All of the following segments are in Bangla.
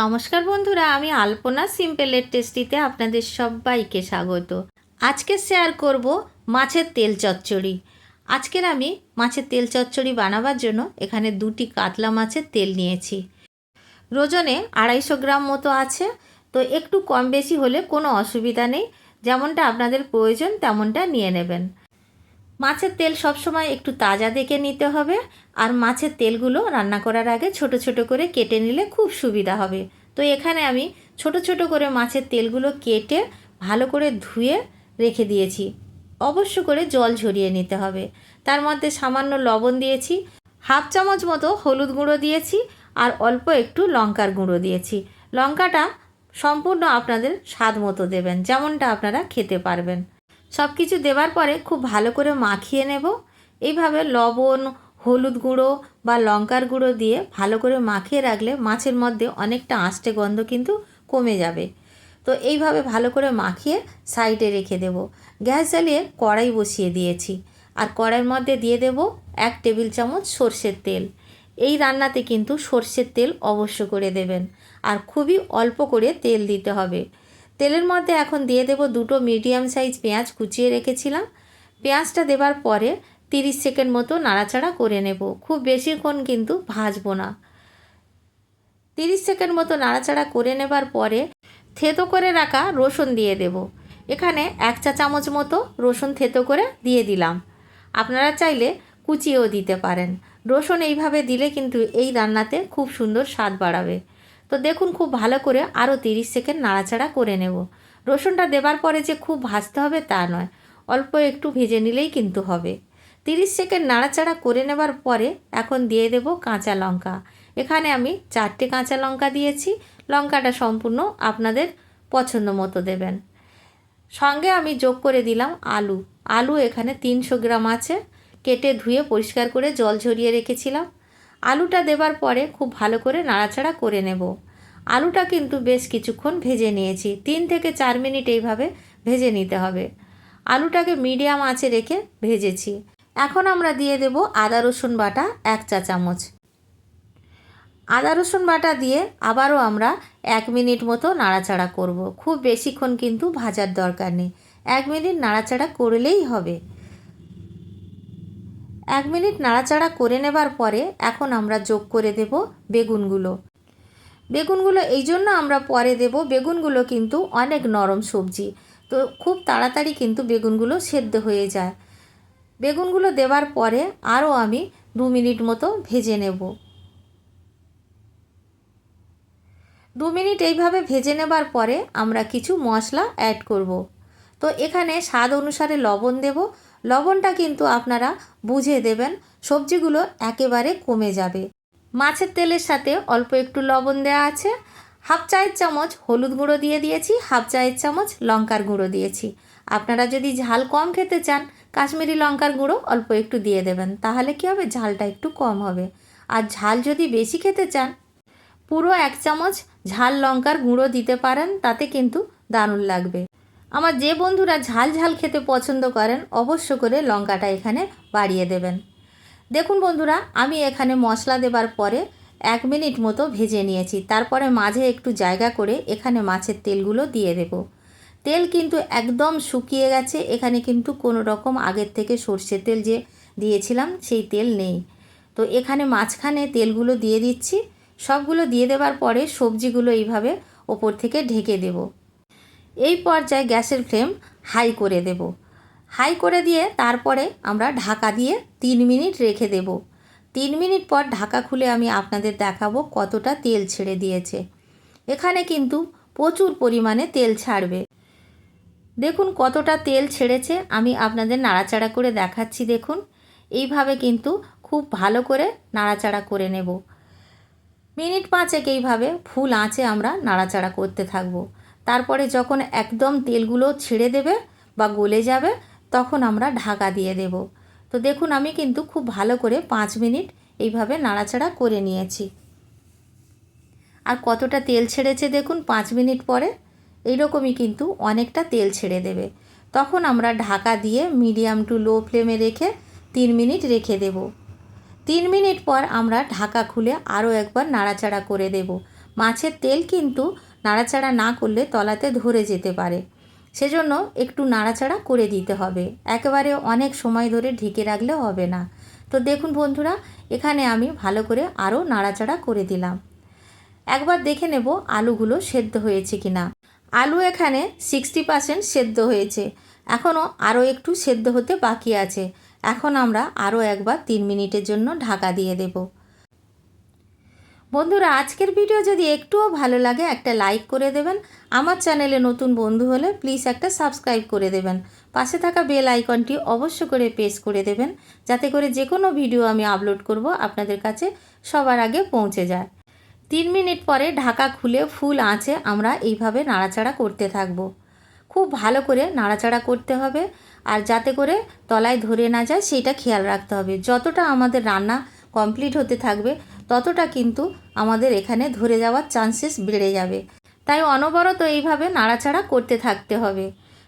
নমস্কার বন্ধুরা, আমি আলপনা সিম্পলের টেস্টিতে আপনাদের সবাইকে স্বাগত। আজকে শেয়ার করব মাছের তেল চচ্চড়ি। আজকের আমি মাছের তেল চচ্চড়ি বানাবার জন্য এখানে দুটি কাতলা মাছের তেল নিয়েছি। ওজনে আড়াইশো গ্রাম মতো আছে, তো একটু কম বেশি হলে কোনো অসুবিধা নেই, যেমনটা আপনাদের প্রয়োজন তেমনটা নিয়ে নেবেন। মাছের তেল সবসময় একটু তাজা দেখে নিতে হবে, আর মাছের তেলগুলো রান্না করার আগে ছোট ছোট করে কেটে নিলে খুব সুবিধা হবে। তো এখানে আমি ছোট ছোট করে মাছের তেলগুলো কেটে ভালো করে ধুয়ে রেখে দিয়েছি। অবশ্য করে জল ঝরিয়ে নিতে হবে। তার মধ্যে সামান্য লবণ দিয়েছি, হাফ চামচ মতো হলুদ গুঁড়ো দিয়েছি, আর অল্প একটু লঙ্কার গুঁড়ো দিয়েছি। লঙ্কাটা সম্পূর্ণ আপনাদের স্বাদ মতো দেবেন, যেমনটা আপনারা খেতে পারবেন। সব কিছু দেওয়ার পরে খুব ভালো করে মাখিয়ে নেব। এইভাবে লবণ, হলুদ গুঁড়ো বা লঙ্কার গুঁড়ো দিয়ে ভালো করে মাখিয়ে রাখলে মাছের মধ্যে অনেকটা আঁশটে গন্ধ কিন্তু কমে যাবে। তো এইভাবে ভালো করে মাখিয়ে সাইডে রেখে দেব। গ্যাস জ্বালিয়ে কড়াই বসিয়ে দিয়েছি। আর কড়াইয়ের মধ্যে দিয়ে দেব এক টেবিল চামচ সর্ষের তেল। এই রান্নাতে কিন্তু সর্ষের তেল অবশ্য করে দেবেন। আর খুবই অল্প করে তেল দিতে হবে। তেলের মধ্যে এখন দিয়ে দেব দুটো মিডিয়াম সাইজ পেঁয়াজ কুচিয়ে রেখেছিলাম। পেঁয়াজটা দেবার পরে তিরিশ সেকেন্ড মতো নাড়াচাড়া করে নেব। খুব বেশিক্ষণ কিন্তু ভাজবো না। তিরিশ সেকেন্ড মতো নাড়াচাড়া করে নেবার পরে থেতো করে রাখা রসুন দিয়ে দেব। এখানে এক চা চামচ মতো রসুন থেতো করে দিয়ে দিলাম। আপনারা চাইলে কুচিয়েও দিতে পারেন। রসুন এইভাবে দিলে কিন্তু এই রান্নাতে খুব সুন্দর স্বাদ বাড়াবে। তো দেখুন খুব ভালো করে আরও তিরিশ সেকেন্ড নাড়াচাড়া করে নেব। রসুনটা দেবার পরে যে খুব ভাজতে হবে তা নয়, অল্প একটু ভেজে নিলেই কিন্তু হবে। তিরিশ সেকেন্ড নাড়াচাড়া করে নেবার পরে এখন দিয়ে দেব কাঁচা লঙ্কা। এখানে আমি চারটে কাঁচা লঙ্কা দিয়েছি, লঙ্কাটা সম্পূর্ণ আপনাদের পছন্দ মতো দেবেন। সঙ্গে আমি যোগ করে দিলাম আলু। আলু এখানে তিনশো গ্রাম আছে, কেটে ধুয়ে পরিষ্কার করে জল ঝরিয়ে রেখেছিলাম। আলুটা দেবার পরে খুব ভালো করে নাড়াচাড়া করে নেব। আলুটা কিন্তু বেশ কিছুক্ষণ ভেজে নিয়েছি। তিন থেকে চার মিনিট এইভাবে ভেজে নিতে হবে। আলুটাকে মিডিয়াম আঁচে রেখে ভেজেছি। এখন আমরা দিয়ে দেব আদা, রসুন বাটা এক চা চামচ। আদা, রসুন বাটা দিয়ে আবারও আমরা এক মিনিট মতো নাড়াচাড়া করব। খুব বেশিক্ষণ কিন্তু ভাজার দরকার নেই। এক মিনিট নাড়াচাড়া করলেই হবে। এক মিনিট নাড়াচাড়া করে নেবার পরে এখন আমরা যোগ করে দেব বেগুনগুলো। বেগুনগুলো এই জন্য আমরা পরে দেব, বেগুনগুলো কিন্তু অনেক নরম সবজি। তো খুব তাড়াতাড়ি কিন্তু বেগুনগুলো সেদ্ধ হয়ে যায়। বেগুনগুলো দেওয়ার পরে আরও আমি দু মিনিট মতো ভেজে নেব। দু মিনিট এইভাবে ভেজে নেবার পরে আমরা কিছু মশলা অ্যাড করব। তো এখানে স্বাদ অনুসারে লবণ দেব লবণটা কিন্তু আপনারা বুঝে দেবেন, সবজিগুলো একেবারে কমে যাবে। মাছের তেলের সাথে অল্প একটু লবণ দেওয়া আছে, হাফ চায়ের চামচ হলুদ গুঁড়ো দিয়ে দিয়েছি, হাফ চায়ের চামচ লঙ্কার গুঁড়ো দিয়েছি। আপনারা যদি ঝাল কম খেতে চান, কাশ্মীরি লঙ্কার গুঁড়ো অল্প একটু দিয়ে দেবেন, তাহলে কী হবে? ঝালটা একটু কম হবে। আর ঝাল যদি বেশি খেতে চান, পুরো এক চামচ ঝাল লঙ্কার গুঁড়ো দিতে পারেন, তাতে কিন্তু দারুণ লাগবে। আমার যে বন্ধুরা ঝাল ঝাল খেতে পছন্দ করেন, অবশ্য করে লঙ্কাটা এখানে বাড়িয়ে দেবেন। দেখুন বন্ধুরা, আমি এখানে মশলা দেবার পরে এক মিনিট মতো ভেজে নিয়েছি। তারপরে মাঝে একটু জায়গা করে এখানে মাছের তেলগুলো দিয়ে দেব। তেল কিন্তু একদম শুকিয়ে গেছে। এখানে কিন্তু কোনো রকম আগের থেকে সর্ষের তেল যে দিয়েছিলাম, সেই তেল নেই। তো এখানে মাঝখানে তেলগুলো দিয়ে দিচ্ছি। সবগুলো দিয়ে দেওয়ার পরে সবজিগুলো এইভাবে ওপর থেকে ঢেকে দেব। এই পর্যায়ে গ্যাসের ফ্লেম হাই করে দেব। হাই করে দিয়ে তারপরে আমরা ঢাকা দিয়ে তিন মিনিট রেখে দেব। তিন মিনিট পর ঢাকা খুলে আমি আপনাদের দেখাবো কতটা তেল ছেড়ে দিয়েছে। এখানে কিন্তু প্রচুর পরিমাণে তেল ছাড়বে। দেখুন কতটা তেল ছেড়েছে, আমি আপনাদের নাড়াচাড়া করে দেখাচ্ছি দেখুন। এইভাবে কিন্তু খুব ভালো করে নাড়াচাড়া করে নেব। মিনিট পাঁচেক এইভাবে ফুল আঁচে আমরা নাড়াচাড়া করতে থাকব। তারপরে যখন একদম তেলগুলো ছেড়ে দেবে বা গলে যাবে, তখন আমরা ঢাকা দিয়ে দেব। তো দেখুন, আমি কিন্তু খুব ভালো করে পাঁচ মিনিট এইভাবে নাড়াচাড়া করে নিয়েছি। আর কতটা তেল ছেড়েছে দেখুন, পাঁচ মিনিট পরে এইরকমই কিন্তু অনেকটা তেল ছেড়ে দেবে। তখন আমরা ঢাকা দিয়ে মিডিয়াম টু লো ফ্লেমে রেখে তিন মিনিট রেখে দেব। তিন মিনিট পর আমরা ঢাকা খুলে আরও একবার নাড়াচাড়া করে দেব। মাছের তেল কিন্তু নাড়াচাড়া না করলে তলাতে ধরে যেতে পারে। সেজন্য একটু নাড়াচাড়া করে দিতে হবে। একেবারে অনেক সময় ধরে ঢেকে রাখলে হবে না। তো দেখুন বন্ধুরা, এখানে আমি ভালো করে আরও নাড়াচাড়া করে দিলাম। একবার দেখে নেব আলুগুলো সেদ্ধ হয়েছে কি না আলু এখানে সিক্সটি পার্সেন্ট সেদ্ধ হয়েছে। এখনও আরও একটু সেদ্ধ হতে বাকি আছে। এখন আমরা আরও একবার তিন মিনিটের জন্য ঢাকা দিয়ে দেব। বন্ধুরা, আজকের ভিডিও যদি একটুও ভালো লাগে, একটা লাইক করে দেবেন। আমার চ্যানেলে নতুন বন্ধু হলে প্লিজ একটা সাবস্ক্রাইব করে দেবেন। পাশে থাকা বেল আইকনটি অবশ্য করে প্রেস করে দেবেন, যাতে করে যে কোনো ভিডিও আমি আপলোড করব আপনাদের কাছে সবার আগে পৌঁছে যায়। তিন মিনিট পরে ঢাকা খুলে ফুল আঁচে আমরা এইভাবে নাড়াচাড়া করতে থাকব। খুব ভালো করে নাড়াচাড়া করতে হবে আর যাতে করে তলায় ধরে না যায় সেইটা খেয়াল রাখতে হবে। যতটা আমাদের রান্না কমপ্লিট হতে থাকবে ততটা কিন্তু আমাদের এখানে ধরে যাওয়ার চান্সেস বেড়ে যাবে। তাই অনবরত এইভাবে নাড়াচাড়া করতে থাকতে হবে।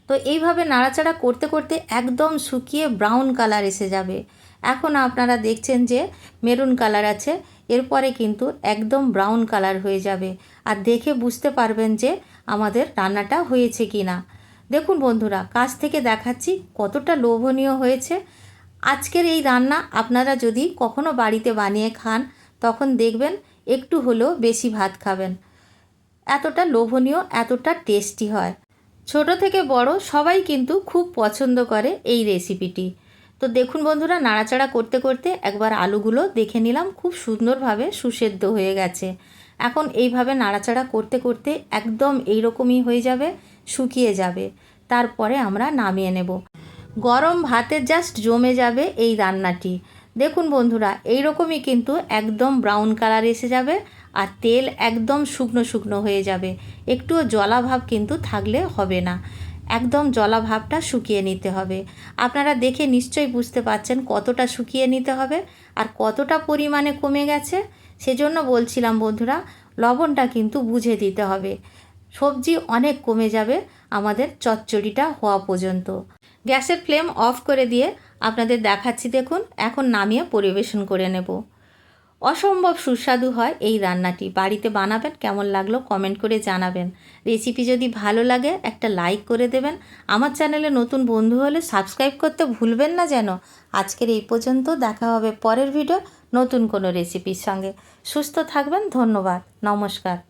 তো এইভাবে নাড়াচাড়া করতে করতে একদম শুকিয়ে ব্রাউন কালার এসে যাবে। এখন আপনারা দেখছেন যে মেরুন কালার আছে, এরপরে কিন্তু একদম ব্রাউন কালার হয়ে যাবে। আর দেখে বুঝতে পারবেন যে আমাদের রান্নাটা হয়েছে কি না দেখুন বন্ধুরা, কাছ থেকে দেখাচ্ছি কতটা লোভনীয় হয়েছে। আজকের এই রান্না আপনারা যদি কখনো বাড়িতে বানিয়ে খান তখন দেখবেন একটু হলেও বেশি ভাত খাবেন। এতটা লোভনীয়, এতটা টেস্টি হয়। ছোট থেকে বড় সবাই কিন্তু খুব পছন্দ করে এই রেসিপিটি। তো দেখুন বন্ধুরা, নাড়াচাড়া করতে করতে একবার আলুগুলো দেখে নিলাম, খুব সুন্দরভাবে সুসেদ্ধ হয়ে গেছে। এখন এইভাবে নাড়াচাড়া করতে করতে একদম এইরকমই হয়ে যাবে, শুকিয়ে যাবে। তারপরে আমরা নামিয়ে নেব। গরম ভাতে জাস্ট জমে যাবে এই রান্নাটি। দেখুন বন্ধুরা এই রকমই কিন্তু একদম ব্রাউন কালার এসে যাবে আর তেল একদম শুকনো শুকনো হয়ে যাবে। একটুও জলাভাব কিন্তু থাকলে হবে না। একদম জলাভাবটা শুকিয়ে নিতে হবে। আপনারা দেখে নিশ্চয়ই বুঝতে পারছেন কতটা শুকিয়ে নিতে হবে আর কতটা পরিমাণে কমে গেছে। সেজন্য বলছিলাম বন্ধুরা, লবণটা কিন্তু বুঝে দিতে হবে। সবজি অনেক কমে যাবে আমাদের চচ্চড়িটা হওয়া পর্যন্ত। গ্যাসের ফ্লেম অফ করে দিয়ে আপনাদের দেখাচ্ছি দেখুন, এখন নামিয়ে পরিবেশন করে নেব। অসম্ভব সুস্বাদু হয় এই রান্নাটি। বাড়িতে বানাবেন, কেমন লাগল কমেন্ট করে জানাবেন। রেসিপি যদি ভালো লাগে, একটা লাইক করে দেবেন। আমার চ্যানেলে নতুন বন্ধু হলে সাবস্ক্রাইব করতে ভুলবেন না যেন। আজকের এই পর্যন্ত, দেখা হবে পরের ভিডিও নতুন কোনো রেসিপির সঙ্গে। সুস্থ থাকবেন, ধন্যবাদ। নমস্কার।